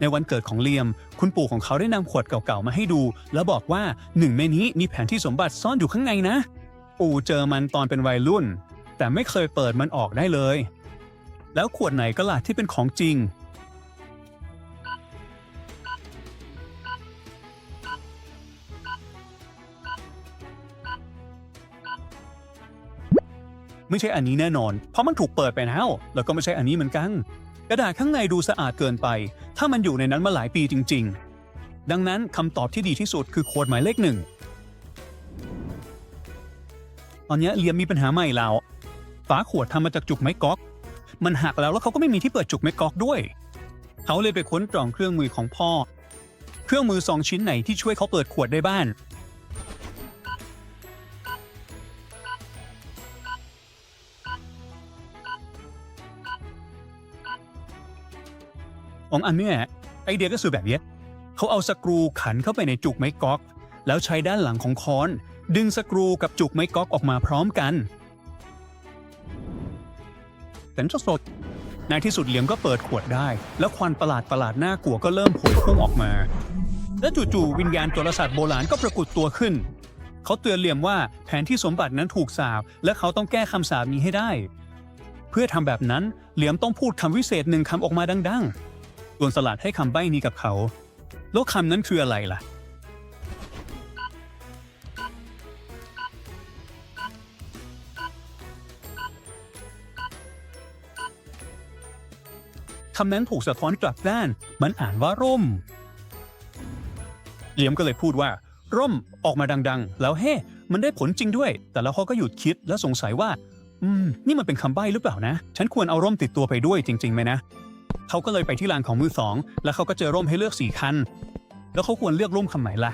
ในวันเกิดของเลียม คุณปู่ของเขาได้นำขวดเก่าๆมาให้ดู แล้วบอกว่าหนึ่งในนี้มีแผนที่สมบัติซ่อนอยู่ข้างในนะ ปู่เจอมันตอนเป็นวัยรุ่น แต่ไม่เคยเปิดมันออกได้เลย แล้วขวดไหนก็ล่ะที่เป็นของจริง ไม่ใช่อันนี้แน่นอน เพราะมันถูกเปิดไปแล้ว แล้วก็ไม่ใช่อันนี้เหมือนกัน กระดาษข้างในดูสะอาดเกินไป ถ้ามันอยู่ในนั้นมาหลายปีจริง ๆ ดังนั้นคำตอบที่ดีที่สุดคือโค้ดหมายเลขหนึ่งตอนนี้เลียมมีปัญหาใหม่แล้ว ฝาขวดทำมาจากจุกไม้ก๊อก มันหักแล้วแล้วเขาก็ไม่มีที่เปิดจุกไม้ก๊อกด้วย เขาเลยไปค้นกล่องเครื่องมือของพ่อ เครื่องมือสองชิ้นไหนที่ช่วยเขาเปิดขวดได้บ้าง องอันเนี้ยไอเดียก็คือแบบนี้เขาเอาสกรูขันเข้าไปในจุกไม้ก๊อก แล้วใช้ด้านหลังของค้อน ดึงสกรูกับจุกไม้ก๊อกออกมาพร้อมกันแต่จะสดในที่สุดเหลียมก็เปิดขวดได้ แล้วควันประหลาดประหลาดๆน่ากลัวก็เริ่มโผล่พุ่งออกมา และจู่ๆวิญญาณจรสลัดโบราณก็ปรากฏตัวขึ้น เขาเตือนเหลียมว่าแผนที่สมบัตินั้นถูกสาบ และเขาต้องแก้คำสาบนี้ให้ได้ เพื่อทำแบบนั้นเหลียมต้องพูดคำวิเศษหนึ่งคำออกมาดัง ๆ ส่วนสลัดให้คำใบ้นี้กับเขา แล้วคำนั้นคืออะไรล่ะ คำนั้นถูกสะท้อนกลับด้าน มันอ่านว่าร่ม เหลียมก็เลยพูดว่า ร่มออกมาดังๆ แล้วเฮ้ มันได้ผลจริงด้วย แต่แล้วเขาก็หยุดคิดและสงสัยว่า อืม นี่มันเป็นคำใบ้หรือเปล่านะ ฉันควรเอาร่มติดตัวไปด้วยจริงๆไหมนะ เขาก็เลยไปที่ลานของมือสอง แล้วเขาก็เจอร่มให้เลือกสี่คัน แล้วเขาควรเลือกร่มคำไหนล่ะ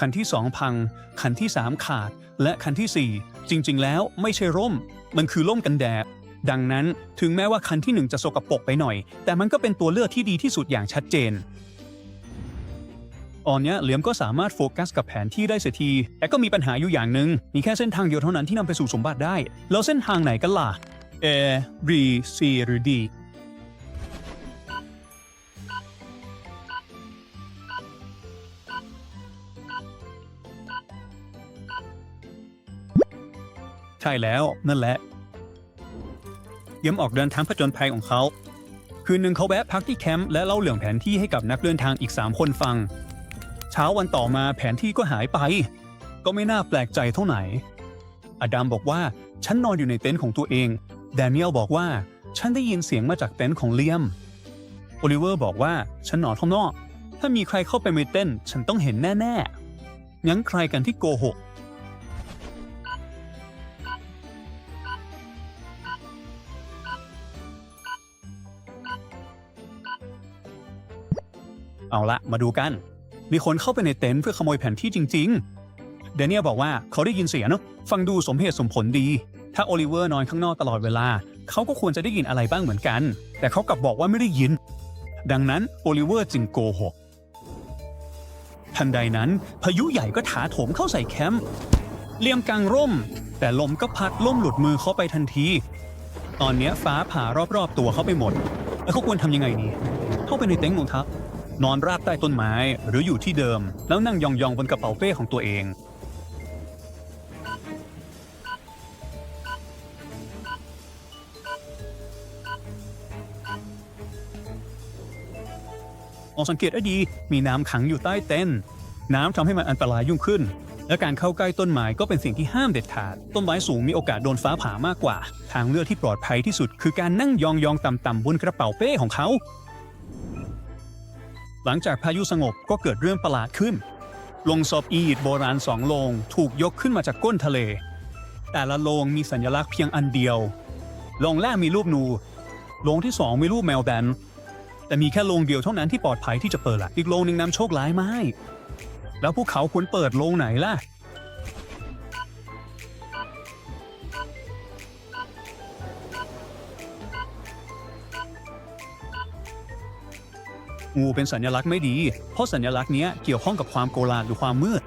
คันที่สองพัง คันที่สามขาด และคันที่สี่จริง ๆ แล้วไม่ใช่ร่ม มันคือร่มกันแดดดังนั้นถึงแม้ว่าคันที่หนึ่งจะสกปรกไปหน่อย แต่มันก็เป็นตัวเลือกที่ดีที่สุดอย่างชัดเจน ตอนเนี้ยเหลียมก็สามารถโฟกัสกับแผนที่ได้เสียที แต่ก็มีปัญหาอยู่อย่างหนึ่งมีแค่เส้นทางเดียวเท่านั้นที่นำไปสู่สมบัติได้ แล้วเส้นทางไหนกันล่ะ A B C หรือ D ใช่แล้วนั่นแหละ เยี่ยมออกเดินทางผจญภัยของเขา คืนหนึ่งเขาแวะพักที่แคมป์และเล่าเรื่องแผนที่ให้กับนักเดินทางอีก 3 คนฟัง เช้าวันต่อมาแผนที่ก็หายไป ก็ไม่น่าแปลกใจเท่าไหร่อดัมบอกว่าฉันนอนอยู่ในเต็นท์ของตัวเองแดเนียลบอกว่าฉันได้ยินเสียงมาจากเต็นท์ของเลียมโอลิเวอร์บอกว่าฉันนอนข้างนอก ถ้ามีใครเข้าไปในเต็นท์ฉันต้องเห็นแน่ๆ งั้นใครกันที่โกหก เอาละมาดูกัน มีคนเข้าไปในเต็นท์เพื่อขโมยแผนที่จริง ๆ เดเนียลบอกว่าเขาได้ยินเสียงเนอะฟังดูสมเหตุสมผลดี ถ้าโอลิเวอร์นอนข้างนอกตลอดเวลา เขาก็ควรจะได้ยินอะไรบ้างเหมือนกัน แต่เขากลับบอกว่าไม่ได้ยิน ดังนั้นโอลิเวอร์จึงโกหกทันใดนั้นพายุใหญ่ก็ถาโถมเข้าใส่แคมป์เลียมกลางร่ม แต่ลมก็พัดล่มหลุดมือเขาไปทันที ตอนนี้ฟ้าผ่ารอบๆตัวเขาไปหมด แล้วเขาควรทำยังไงดีเข้าไปในเต็นท์ของเขา นอนราบใต้ต้นไม้ หรืออยู่ที่เดิม แล้วนั่งยองๆบนกระเป๋าเป้ของตัวเองลองสังเกตให้ดี มีน้ำขังอยู่ใต้เต็นท์น้ำทำให้มันอันตรายยุ่งขึ้น และการเข้าใกล้ต้นไม้ก็เป็นสิ่งที่ห้ามเด็ดขาด ต้นไม้สูงมีโอกาสโดนฟ้าผ่ามากกว่า ทางเลือกที่ปลอดภัยที่สุด คือการนั่งยองๆต่ำๆบนกระเป๋าเป้ของเขา หลังจากพายุสงบก็เกิดเรื่องประหลาดขึ้นลงศพอียิปต์โบราณสองโลงถูกยกขึ้นมาจากก้นทะเล แต่ละโลงมีสัญลักษณ์เพียงอันเดียวโลงแรกมีรูปนูโลงที่สองมีรูปแมวแบนแต่มีแค่โลงเดียวเท่านั้นที่ปลอดภัยที่จะเปิดละอีกโลงหนึ่งนำโชคร้ายมาให้แล้วพวกเขาควรเปิดโลงไหนล่ะ งูเป็นสัญลักษณ์ไม่ดี เพราะสัญลักษณ์นี้เกี่ยวข้องกับความโกลาหลหรือความมืด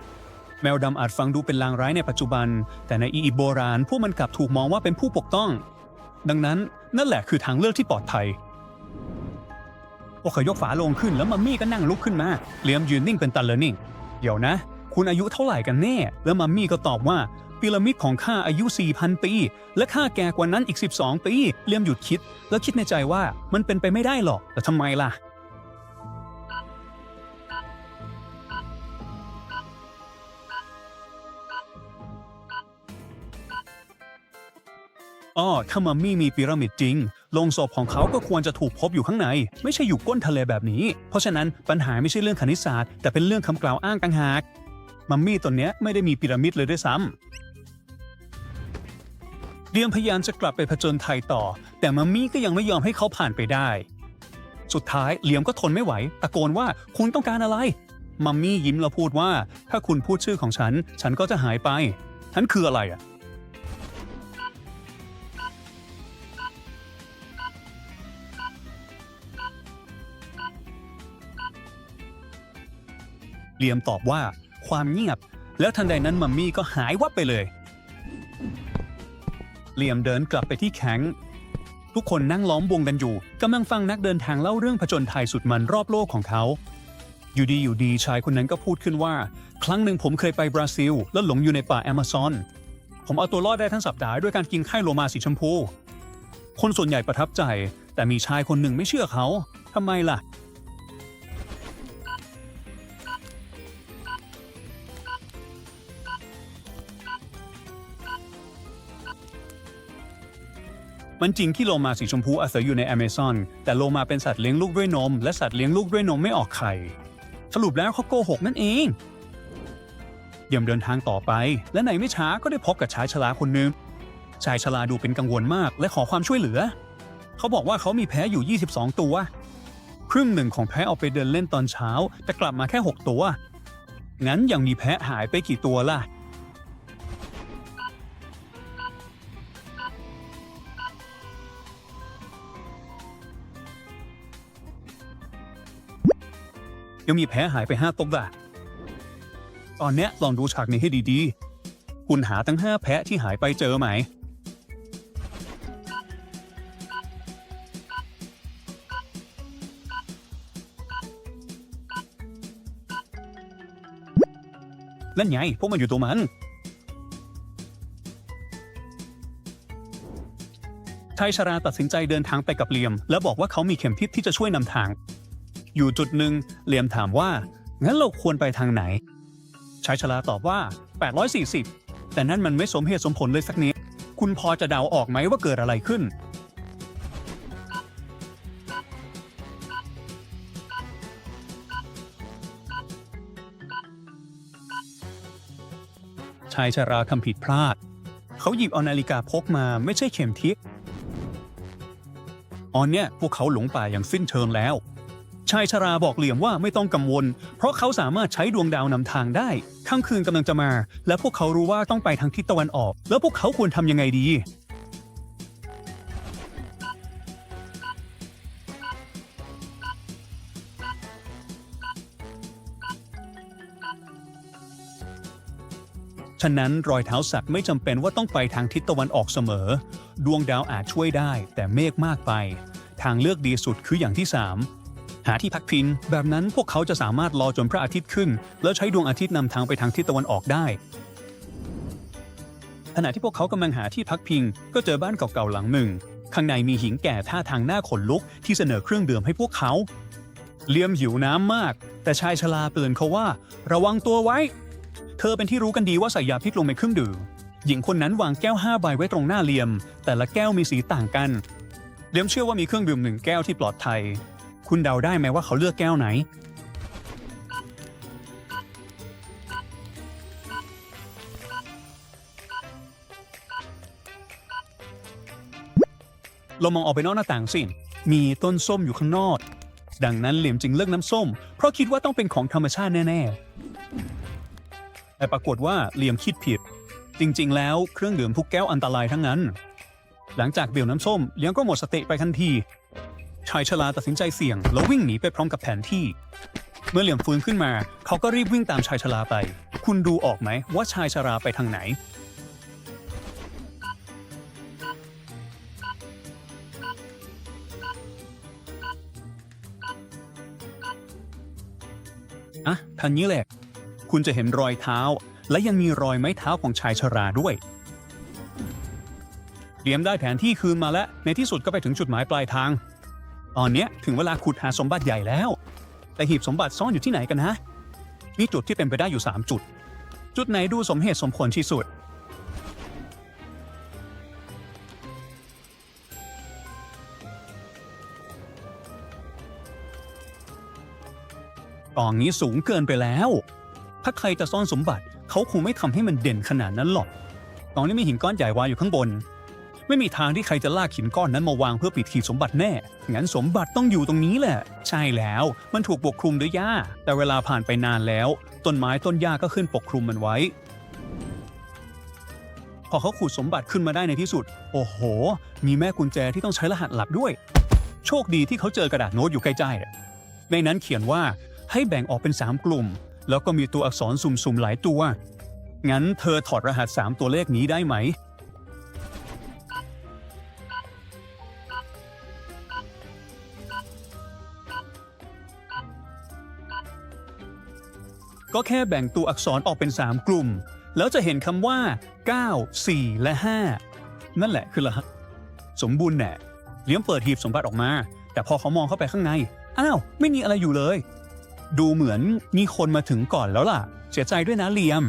แมวดำอาจฟังดูเป็นลางร้ายในปัจจุบัน แต่ในอียิปต์โบราณพวกมันกลับถูกมองว่าเป็นผู้ปกต้อง ดังนั้นนั่นแหละคือทางเลือกที่ปลอดภัยพวกเขายกฝาโลงขึ้นแล้วมัมมี่ก็นั่งลุกขึ้นมาเลียมยืนนิ่งเป็นตันเลยนิ่งเดี๋ยวนะ คุณอายุเท่าไหร่กันแน่ แล้วมัมมี่ก็ตอบว่าพีระมิดของข้าอายุ 4,000 ปี และข้าแก่กว่านั้นอีก 12 ปี เลียมหยุดคิด แล้วคิดในใจว่ามันเป็นไปไม่ได้หรอก แต่ทำไมล่ะ อ้อถ้ามัมมี่มีพีระมิดจริงโลงศพของเขาก็ควรจะถูกพบอยู่ข้างใน ไม่ใช่อยู่ก้นทะเลแบบนี้ เพราะฉะนั้นปัญหาไม่ใช่เรื่องคณิตศาสตร์แต่เป็นเรื่องคำกล่าวอ้างต่างหาก มัมมี่ตนเนี้ยไม่ได้มีพีระมิดเลยด้วยซ้ำเดียมพยายามจะกลับไปผจญภัยต่อ แต่มัมมี่ก็ยังไม่ยอมให้เขาผ่านไปได้ สุดท้ายเหลียมก็ทนไม่ไหวตะโกนว่าคุณต้องการอะไร มัมมี่ยิ้มแล้วพูดว่า ถ้าคุณพูดชื่อของฉัน ฉันก็จะหายไปฉันคืออะไรอะ เลียมตอบว่าความเงียบ แล้วทันใดนั้นมัมมี่ก็หายวับไปเลย เลียมเดินกลับไปที่แข็ง ทุกคนนั่งล้อมวงกันอยู่กำลังฟังนักเดินทางเล่าเรื่องผจญภัยสุดมันรอบโลกของเขา อยู่ดีอยู่ดีชายคนนั้นก็พูดขึ้นว่า ครั้งหนึ่งผมเคยไปบราซิล แล้วหลงอยู่ในป่าแอมะซอน ผมเอาตัวรอดได้ทั้งสัปดาห์ด้วยการกินไข่โลมาสีชมพู คนส่วนใหญ่ประทับใจ แต่มีชายคนหนึ่งไม่เชื่อเขาทำไมล่ะ มันจริงที่โลมาสีชมพูอาศัยอยู่ในแอเมซอนแต่โลมาเป็นสัตว์เลี้ยงลูกด้วยนม และสัตว์เลี้ยงลูกด้วยนมไม่ออกไข่ สรุปแล้วเขาโกหกนั่นเองเยี่ยมเดินทางต่อไป และในไม่ช้าก็ได้พบกับชายชราคนหนึ่งชายชราดูเป็นกังวลมากและขอความช่วยเหลือ เขาบอกว่าเขามีแพ้อยู่ 22 ตัว ครึ่งหนึ่งของแพ้เอาไปเดินเล่นตอนเช้า แต่กลับมาแค่ 6 ตัว งั้นยังมีแพ้หายไปกี่ตัวล่ะ ยังมีแพ้หายไปห้าตัวล่ะตอนเนี้ยลองดูฉากนี้ให้ดีๆ คุณหาทั้งห้าแพะที่หายไปเจอไหม นั่นไงพวกมันอยู่ตัวมัน ชายชราตัดสินใจเดินทางไปกับเลียม แล้วบอกว่าเขามีเข็มทิศที่จะช่วยนำทาง อยู่จุดหนึ่งเหลียมถามว่า งั้นเราควรไปทางไหน ชายชราตอบว่า 840 แต่นั่นมันไม่สมเหตุสมผลเลยสักนิด คุณพอจะเดาออกไหมว่าเกิดอะไรขึ้น ชายชราทำผิดพลาด เขาหยิบเอานาฬิกาพกมาไม่ใช่เข็มทิศตอนเนี้ยพวกเขาหลงป่าอย่างสิ้นเชิงแล้ว ชายชราบอกเหลี่ยมว่าไม่ต้องกังวล เพราะเขาสามารถใช้ดวงดาวนำทางได้ค่ำคืนกำลังจะมา และพวกเขารู้ว่าต้องไปทางทิศตะวันออก แล้วพวกเขาควรทำยังไงดี ฉะนั้นรอยเท้าสัตว์ไม่จำเป็นว่าต้องไปทางทิศตะวันออกเสมอ ดวงดาวอาจช่วยได้ แต่เมฆมากไป ทางเลือกดีสุดคืออย่างที่ 3 หาที่พักพิงแบบนั้นพวกเขาจะสามารถรอจนพระอาทิตย์ขึ้น แล้วใช้ดวงอาทิตย์นำทางไปทางทิศตะวันออกได้ ขณะที่พวกเขากำลังหาที่พักพิง ก็เจอบ้านเก่าๆหลังหนึ่ง ข้างในมีหญิงแก่ท่าทางหน้าขนลุกที่เสนอเครื่องดื่มให้พวกเขา เลียมหิวน้ำมาก แต่ชายชราเตือนเขาว่า ระวังตัวไว้ เธอเป็นที่รู้กันดีว่าใส่ยาพิษลงในเครื่องดื่มหญิงคนนั้นวางแก้วห้าใบไว้ตรงหน้าเลียม แต่ละแก้วมีสีต่างกัน เลียมเชื่อว่ามีเครื่องดื่มหนึ่งแก้วที่ปลอดภัย คุณเดาได้ไหมว่าเขาเลือกแก้วไหน เรามองออกไปนอกหน้าต่างสิ มีต้นส้มอยู่ข้างนอก ดังนั้นเหลี่ยมจึงเลือกน้ำส้ม เพราะคิดว่าต้องเป็นของธรรมชาติแน่ ๆ แต่ปรากฏว่าเหลี่ยมคิดผิด จริงๆ แล้วเครื่องดื่มทุกแก้วอันตรายทั้งนั้น หลังจากเบี่ยวน้ำส้มเหลี่ยมก็หมดสติไปทันที ชายชราตัดสินใจเสี่ยง แล้ววิ่งหนีไปพร้อมกับแผนที่ เมื่อเหลี่ยมฟื้นขึ้นมา เขาก็รีบวิ่งตามชายชราไป คุณดูออกไหมว่าชายชราไปทางไหน อะทางนี้แหละ คุณจะเห็นรอยเท้า และยังมีรอยไม้เท้าของชายชราด้วยเตรียมได้แผนที่คืนมาแล้ว ในที่สุดก็ไปถึงจุดหมายปลายทาง ตอนเนี้ยถึงเวลาขุดหาสมบัติใหญ่แล้ว แต่หีบสมบัติซ่อนอยู่ที่ไหนกันนะมีจุดที่เป็นไปได้อยู่ 3 จุด จุดไหนดูสมเหตุสมผลที่สุด กองนี้สูงเกินไปแล้ว ถ้าใครจะซ่อนสมบัติเขาคงไม่ทำให้มันเด่นขนาดนั้นหรอกกองนี้มีหินก้อนใหญ่วางอยู่ข้างบน ไม่มีทางที่ใครจะลากหินก้อนนั้นมาวางเพื่อปิดขีดสมบัติแน่ งั้นสมบัติต้องอยู่ตรงนี้แหละ ใช่แล้ว มันถูกปกคลุมด้วยหญ้า แต่เวลาผ่านไปนานแล้ว ต้นไม้ต้นหญ้าก็ขึ้นปกคลุมมันไว้ พอเขาขุดสมบัติขึ้นมาได้ในที่สุด โอ้โห มีแม่กุญแจที่ต้องใช้รหัสลับด้วย โชคดีที่เขาเจอกระดาษโน้ตอยู่ใกล้ๆในนั้นเขียนว่าให้แบ่งออกเป็น 3 กลุ่ม แล้วก็มีตัวอักษรสุ่มๆหลายตัว งั้นเธอถอดรหัส 3 ตัวเลขนี้ได้ไหม ก็แค่แบ่งตัวอักษรออกเป็น 3 กลุ่ม แล้วจะเห็นคำว่า 9 4 และ 5 นั่นแหละคือรหัสสมบูรณ์แน่เลี้ยมเปิดหีบสมบัติออกมา แต่พอเขามองเข้าไปข้างใน อ้าว ไม่มีอะไรอยู่เลย ดูเหมือนมีคนมาถึงก่อนแล้วล่ะ เสียใจด้วยนะเลียม